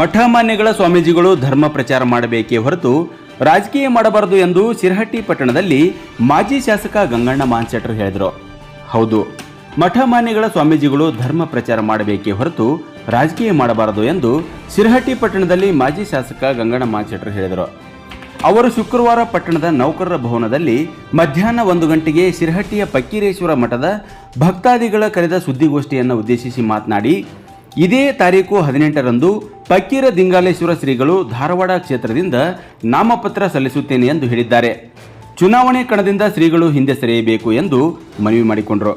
ಮಠಮಾನ್ಯಗಳ ಸ್ವಾಮೀಜಿಗಳು ಧರ್ಮ ಪ್ರಚಾರ ಮಾಡಬೇಕೇ ಹೊರತು ರಾಜಕೀಯ ಮಾಡಬಾರದು ಎಂದು ಸಿರಹಟ್ಟಿ ಪಟ್ಟಣದಲ್ಲಿ ಮಾಜಿ ಶಾಸಕ ಗಂಗಣ್ಣ ಮಾನ್ಸೆಟ್ರ್ ಹೇಳಿದರು. ಹೌದು ಮಠ ಮಾನ್ಯಗಳ ಸ್ವಾಮೀಜಿಗಳು ಧರ್ಮ ಪ್ರಚಾರ ಮಾಡಬೇಕೇ ಹೊರತು ರಾಜಕೀಯ ಮಾಡಬಾರದು ಎಂದು ಸಿರಹಟ್ಟಿ ಪಟ್ಟಣದಲ್ಲಿ ಮಾಜಿ ಶಾಸಕ ಗಂಗಣ್ಣ ಮಾನ್ಸೆಟ್ರ್ ಹೇಳಿದರು. ಅವರು ಶುಕ್ರವಾರ ಪಟ್ಟಣದ ನೌಕರರ ಭವನದಲ್ಲಿ ಮಧ್ಯಾಹ್ನ ಒಂದು ಗಂಟೆಗೆ ಸಿರಹಟ್ಟಿಯ ಪಕ್ಕೀರೇಶ್ವರ ಮಠದ ಭಕ್ತಾದಿಗಳ ಕರೆದ ಸುದ್ದಿಗೋಷ್ಠಿಯನ್ನು ಉದ್ದೇಶಿಸಿ ಮಾತನಾಡಿ ಇದೇ ತಾರೀಕು ಹದಿನೆಂಟರಂದು ಪಕ್ಕೀರ ದಿಂಗಾಲೇಶ್ವರ ಶ್ರೀಗಳು ಧಾರವಾಡ ಕ್ಷೇತ್ರದಿಂದ ನಾಮಪತ್ರ ಸಲ್ಲಿಸುತ್ತೇನೆ ಎಂದು ಹೇಳಿದ್ದಾರೆ. ಚುನಾವಣೆ ಕಣದಿಂದ ಶ್ರೀಗಳು ಹಿಂದೆ ಸರಿಯಬೇಕು ಎಂದು ಮನವಿ ಮಾಡಿಕೊಂಡರು.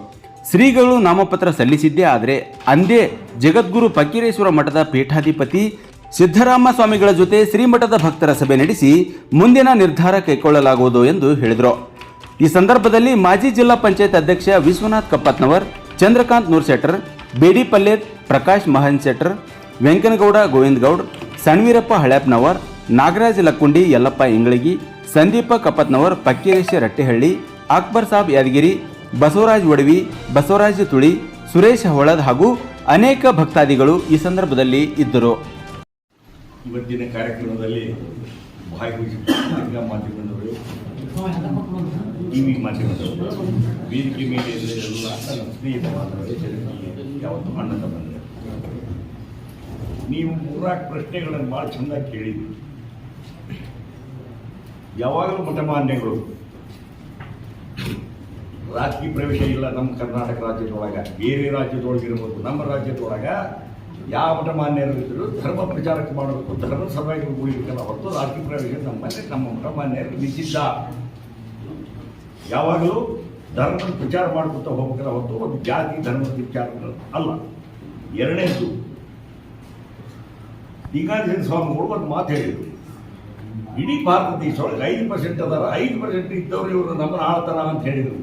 ಶ್ರೀಗಳು ನಾಮಪತ್ರ ಸಲ್ಲಿಸಿದ್ದೇ ಆದರೆ ಅಂದೇ ಜಗದ್ಗುರು ಪಕ್ಕೀರೇಶ್ವರ ಮಠದ ಪೀಠಾಧಿಪತಿ ಸಿದ್ದರಾಮ ಸ್ವಾಮಿಗಳ ಜೊತೆ ಶ್ರೀಮಠದ ಭಕ್ತರ ಸಭೆ ನಡೆಸಿ ಮುಂದಿನ ನಿರ್ಧಾರ ಕೈಗೊಳ್ಳಲಾಗುವುದು ಎಂದು ಹೇಳಿದರು. ಈ ಸಂದರ್ಭದಲ್ಲಿ ಮಾಜಿ ಜಿಲ್ಲಾ ಪಂಚಾಯತ್ ಅಧ್ಯಕ್ಷ ವಿಶ್ವನಾಥ್ ಕಪ್ಪತ್ನವರ್, ಚಂದ್ರಕಾಂತ್ ನೂರ್ಶೆಟ್ಟರ್ ಬೇಡಿ ಪಲ್ಲೇರ್ ಪ್ರಕಾಶ್ ಮಹನ್ ಶೆಟ್ಟರ್, ವೆಂಕನಗೌಡ ಗೋವಿಂದ್ ಗೌಡ್ ಸಣ್ವೀರಪ್ಪ ಹಳ್ಯಾಪ್ನವರ್ ನಾಗರಾಜ್ ಲಕ್ಕುಂಡಿ ಯಲ್ಲಪ್ಪ ಇಂಗಳಗಿ, ಸಂದೀಪ ಕಪತ್ನವರ್ ಪಕ್ಕೀರೇಶ ರಟ್ಟೆಹಳ್ಳಿ, ಅಕ್ಬರ್ ಸಾಬ್ ಯಾದಗಿರಿ, ಬಸವರಾಜ್ ಒಡವಿ, ಬಸವರಾಜ್ ತುಳಿ, ಸುರೇಶ್ ಹೊಳದ್ ಹಾಗೂ ಅನೇಕ ಭಕ್ತಾದಿಗಳು ಈ ಸಂದರ್ಭದಲ್ಲಿ ಇದ್ದರು. ಇವತ್ತಿನ ಕಾರ್ಯಕ್ರಮದಲ್ಲಿ ಟಿ ವಿ ಮಾಧ್ಯಮದವರು ವೇದಿಕೆ ಮೇಲೆ ಎಲ್ಲ ಸ್ನೇಹಿತ ಜನರಿಗೆ ಯಾವತ್ತು ಅಣ್ಣತ ಬಂದರೆ ನೀವು ಮೂರಾಕ್ ಪ್ರಶ್ನೆಗಳನ್ನು ಭಾಳ ಚೆಂದಾಗಿ ಕೇಳಿದ್ರಿ. ಯಾವಾಗಲೂ ಮಠಮಾನ್ಯಗಳು ರಾಜಕೀಯ ಪ್ರವೇಶ ಇಲ್ಲ ನಮ್ಮ ಕರ್ನಾಟಕ ರಾಜ್ಯದೊಳಗೆ, ಬೇರೆ ರಾಜ್ಯದೊಳಗಿರ್ಬೋದು ನಮ್ಮ ರಾಜ್ಯದೊಳಗೆ ಯಾವ ಮಠಮಾನ್ಯರು ಇದ್ರು ಧರ್ಮ ಪ್ರಚಾರಕ್ಕೆ ಮಾಡಬೇಕು, ಧರ್ಮ ಸಭೆಗೆ ಉಳಿಬೇಕಲ್ಲ ಹೊರತು ರಾಜಕೀಯ ಪ್ರವೇಶ ನಮ್ಮಲ್ಲಿ ನಮ್ಮ ಮಠಮಾನ್ಯರು ನಿಷಿದ್ಧ ಯಾವಾಗಲೂ ಧರ್ಮದ ಪ್ರಚಾರ ಮಾಡ್ಕೊತಾ ಹೋಗ್ಬೇಕಲ್ಲ ಹೊತ್ತು ಒಂದು ಜಾತಿ ಧರ್ಮದ ವಿಚಾರ ಅಲ್ಲ. ಎರಡನೇದು ಲಿಂಗಾಧೀನ ಸ್ವಾಮಿಗಳು ಒಂದು ಮಾತು ಹೇಳಿದರು. ಇಡೀ ಭಾರತ ದೇಶದೊಳಗೆ ಐದು ಪರ್ಸೆಂಟ್ ಅದಾರ, ಐದು ಪರ್ಸೆಂಟ್ ಇದ್ದವರು ಇವರು ನಮ್ಮನ್ನ ಆಳ್ತಾರ ಅಂತ ಹೇಳಿದರು.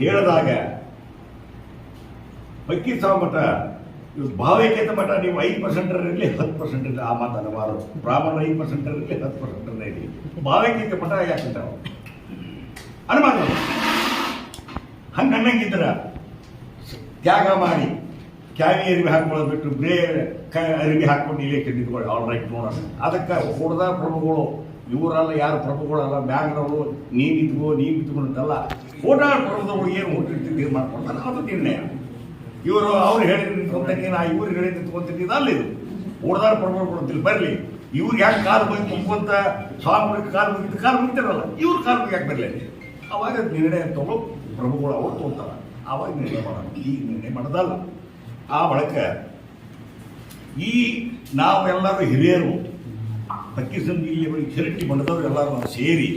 ಹೇಳಿದಾಗ ಬಕ್ಕಿ ಸ್ವಾಮಠ ಮಠ ಇವ್ರು ಭಾವೈಕ್ಯತೆ ಮಠ, ನೀವು ಐದು ಪರ್ಸೆಂಟ್ ಇರಲಿ, ಹತ್ತು ಪರ್ಸೆಂಟ್ ಇರಲಿ, ಆ ಮಾತು ಅನ್ನಬಾರದು ಬ್ರಾಹ್ಮಣ ಐದು ಪರ್ಸೆಂಟ್ ಇರಲಿ, ಹತ್ತು ಪರ್ಸೆಂಟ್ ಇರಲಿ ಭಾವೈಕ್ಯತೆ ಮಠ ಯಾಕೆ ಅನುಮಾನ ಹಂಗೆ ಅನ್ನಂಗಿದ್ರ ತ್ಯಾಗ ಮಾಡಿ, ಕ್ಯಾವಿ ಅರಿವಿ ಹಾಕೊಳ್ಳೋದು ಬಿಟ್ಟು ಬೇರೆ ಕ ಅರಿವಿ ಹಾಕೊಂಡು ಇಲ್ಲೇ ನಿಂತ್ಕೊಳ್ಳಿ ಆಲ್ ರೈಟ್ ನೋಡೋಣ. ಅದಕ್ಕೆ ಹೊಡೆದ ಪ್ರಭುಗಳು, ಇವರಲ್ಲ ಯಾರು ಪ್ರಭುಗಳಲ್ಲ ಬ್ಯಾಂಕ್ನವರು ನೀನು ಇದ್ಕೋ, ನೀನು ಇದ್ಕೊಂಡಲ್ಲ ಓಡಾಡ ಪ್ರಭುದವರು ಏನು ಹುಟ್ಟಿರ್ತಿದ್ದು ಮಾಡ್ಕೊಡ್ತಾರೆ ಅದು ನಿರ್ಣಯ. ಇವರು ಅವ್ರು ಹೇಳಿದ್ರು ನಿಂತ್ಕೊಂಡಂಗೆ ನಾ ಇವ್ರು ಹೇಳಿ ನಿಂತ್ಕೊಂತಿದ್ದು ಅಲ್ಲ ಇದು ಓಡದಾರ ಪ್ರಮಾಣ ಕೊಡ್ತಿಲ್ಲ ಬರಲಿ, ಇವ್ರಿಗೆ ಯಾಕೆ ಕಾಲು ಹೋಗಿ ತುಂಬ್ಕೊಂತ ಸ್ವಾಮಿಗಳಿಗೆ ಕಾಲು ಮುಗಿದ ಕಾಲು ಮುಗಿತಾರಲ್ಲ, ಇವ್ರ ಕಾಲು ಮುಗಿ ಯಾಕೆ ಬರಲಿ? ಅವಾಗ ನಿರ್ಣಯ ತಗೋ ಪ್ರಭುಗಳು ಅವ್ರು ತೊಗೊತಾರ ಆವಾಗ ನಿರ್ಣಯ ಮಾಡೋಣ. ಈಗ ನಿರ್ಣಯ ಮಾಡೋದಲ್ಲ. ಆ ಬಳಿಕ ಈ ನಾವೆಲ್ಲರೂ ಹಿರಿಯರು ಪಕ್ಕಿಸಂದು ಇಲ್ಲಿ ಬಳಿ ಚಿರಟ್ಟಿ ಮಠದವ್ರು ಎಲ್ಲರೂ ಸೇರಿ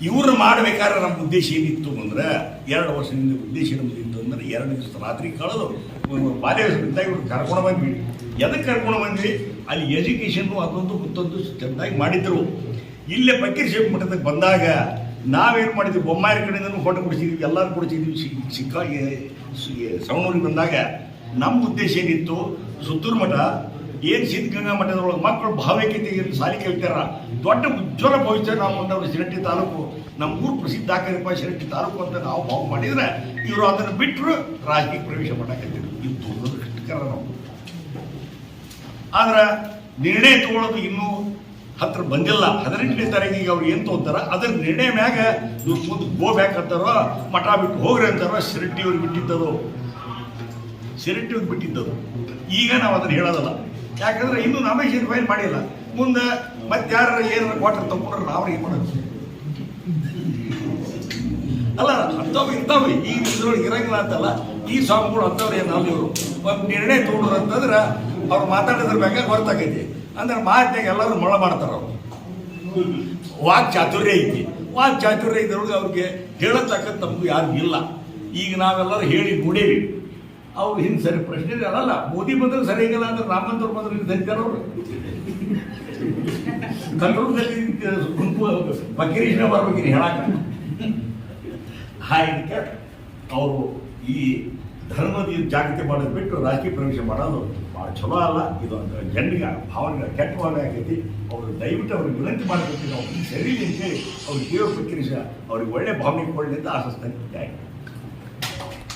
ಇವ್ರು ಮಾಡಬೇಕಾದ್ರೆ ನಮ್ಮ ಉದ್ದೇಶ ಏನಿತ್ತು ಅಂದ್ರೆ ಎರಡು ವರ್ಷದಿಂದ ಉದ್ದೇಶ ನಮ್ದಿತ್ತು ಅಂದ್ರೆ ಎರಡು ದಿವಸ ರಾತ್ರಿ ಕಳೆದು ಬಾಲ್ಯದಿಂದ ಇವ್ರು ಕರ್ಕೊಂಡು ಬಂದ್ವಿ. ಎದಕ್ಕೆ ಕರ್ಕೊಂಡು ಬಂದ್ವಿ? ಅಲ್ಲಿ ಎಜುಕೇಷನ್ನು ಅದೊಂದು ಮತ್ತೊಂದು ಚೆಂದಾಗಿ ಮಾಡಿದ್ರು. ಇಲ್ಲೇ ಫಕೀರ್ ಮಠದಾಗ ಬಂದಾಗ ನಾವೇನು ಮಾಡಿದ್ವಿ? ಬೊಮ್ಮಾಯರ ಕಡೆಯಿಂದನೂ ಫೋಟೋ ಕೊಡಿಸಿದ್ವಿ, ಎಲ್ಲರೂ ಕೊಡಿಸಿದ್ವಿ. ಸಿಕ್ಕ ಸವಣೂರಿಗೆ ಬಂದಾಗ ನಮ್ಮ ಉದ್ದೇಶ ಏನಿತ್ತು? ಸುತ್ತೂರು ಮಠ ಏನು ಸಿದ್ಧಗಂಗಾ ಮಠದೊಳಗೆ ಮಕ್ಕಳು ಭಾವೈಕ್ಯತೆಗೆ ಸಾಲಿ ಕೇಳ್ತಾರ? ದೊಡ್ಡ ಉಜ್ವಲ ಭವಿಷ್ಯ ನಾವು ಕೊಂಡವರು ಶಿರಟ್ಟಿ ತಾಲೂಕು ನಮ್ಮ ಊರು ಪ್ರಸಿದ್ಧ ಹಾಕಿದಪ್ಪ ಶಿರಟ್ಟಿ ತಾಲೂಕು ಅಂತ ನಾವು ಭಾವ ಮಾಡಿದ್ರೆ ಇವರು ಅದನ್ನು ಬಿಟ್ಟರು ರಾಜಕೀಯ ಪ್ರವೇಶ ಮಾಡಕತ್ತಿದ್ರು. ಇದು ದುರದೃಷ್ಟಕರ ನಾವು. ಆದ್ರೆ ನಿರ್ಣಯ ತಗೊಳ್ಳೋದು ಇನ್ನೂ ಹತ್ರ ಬಂದಿಲ್ಲ. ಹದಿನೆಂಟನೇ ತಾರೀಕಿಗೆ ಅವ್ರು ಏನು ತಗೋತಾರ ಅದ್ರ ನಿರ್ಣಯ ಮ್ಯಾಗ ಇವ್ರು ಮುಂದೆ ಗೋ ಬ್ಯಾಕ್ ಅಂತಾರೋ, ಮಠ ಬಿಟ್ಟು ಹೋಗ್ರಿ ಅಂತಾರೋ ಶಿರಟ್ಟಿ ಅವ್ರಿಗೆ ಬಿಟ್ಟಿದ್ದದು. ಶಿರಟ್ಟಿ ಅವ್ರಿಗೆ ಬಿಟ್ಟಿದ್ದದು. ಈಗ ನಾವು ಅದನ್ನು ಹೇಳೋದಲ್ಲ. ಯಾಕಂದ್ರೆ ಇನ್ನೂ ನಾಮಿನೇಷನ್ ಫೈಲ್ ಮಾಡಿಲ್ಲ. ಮುಂದೆ ಮತ್ತೆ ಯಾರು ಏನಾರ ಕ್ವಾರ್ಟರ್ ತಗೊಂಡ್ರೆ ನಾವು ಏನು ಮಾಡೋದು ಅಲ್ಲ, ಅಂಥವು ಇರ್ತಾವೆ ಈ ಇದ್ರೊಳಗೆ ಇರಂಗಿಲ್ಲ ಅಂತಲ್ಲ, ಈ ಸ್ವಾಮಿಗಳು ಅಂಥವ್ರು ಏನು ಅಲ್ಲಿ ಇವರು. ಒಂದು ನಿರ್ಣಯ ತಗೊಂಡ್ರು ಅಂತಂದ್ರೆ ಅವ್ರು ಮಾತಾಡೋದ್ರ ಬಗ್ಗೆ ಗೊತ್ತಾಗೈತಿ ಅಂದ್ರೆ ಮಾತಿನಾಗ ಎಲ್ಲರೂ ಮೊಳ ಮಾಡ್ತಾರ ಅವ್ರು. ವಾಕ್ ಚಾತುರ್ಯ ಐತಿ. ವಾಕ್ ಚಾತುರ್ಯ ಇದ್ರೊಳಗೆ ಅವ್ರಿಗೆ ಹೇಳತಕ್ಕಂಥ ನಮಗೂ ಯಾರು ಇಲ್ಲ. ಈಗ ನಾವೆಲ್ಲರೂ ಹೇಳಿ ನೋಡೇವಿ. ಅವ್ರು ಹಿಂದೆ ಸರಿ ಪ್ರಶ್ನೆ ಅಲ್ಲ ಮೋದಿ ಬಂದ್ರೆ ಸರಿ ಇಲ್ಲ ಅಂದ್ರೆ ರಾಮಂತವ್ರು ಬಂದ್ರೆ ಇಲ್ಲಿ ಸರಿತಾರ ಅವರು. ಕಲ್ಲೂರಲ್ಲಿ ಗುಂಪು ಬರ್ಬೇಕು ಹೇಳಕ್ಕ. ಹಾಗೆ ಅವರು ಈ ಧರ್ಮದ ಜಾಗೃತಿ ಮಾಡೋದು ಬಿಟ್ಟು ರಾಜಕೀಯ ಪ್ರವೇಶ ಮಾಡೋದು ಭಾಳ ಚಲೋ ಅಲ್ಲ. ಇದು ಅಂದ್ರೆ ಜನರಿಗೆ ಭಾವನೆಗಳ ಕೆಟ್ಟ ಭಾವನೆ ಆಗೈತಿ. ಅವರು ದಯವಿಟ್ಟು ಅವ್ರಿಗೆ ವಿನಂತಿ ಮಾಡಬೇಕು. ನಾವು ಸರಿ ಅಂತೇಳಿ ಅವ್ರಿಗೆ ದೇವ ಪ್ರಕ್ರಿಯೆ ಅವ್ರಿಗೆ ಒಳ್ಳೆ ಭಾವನೆ ಕೊಡಲಿ ಅಂತ ಆಶಿಸ್ತಾನೆ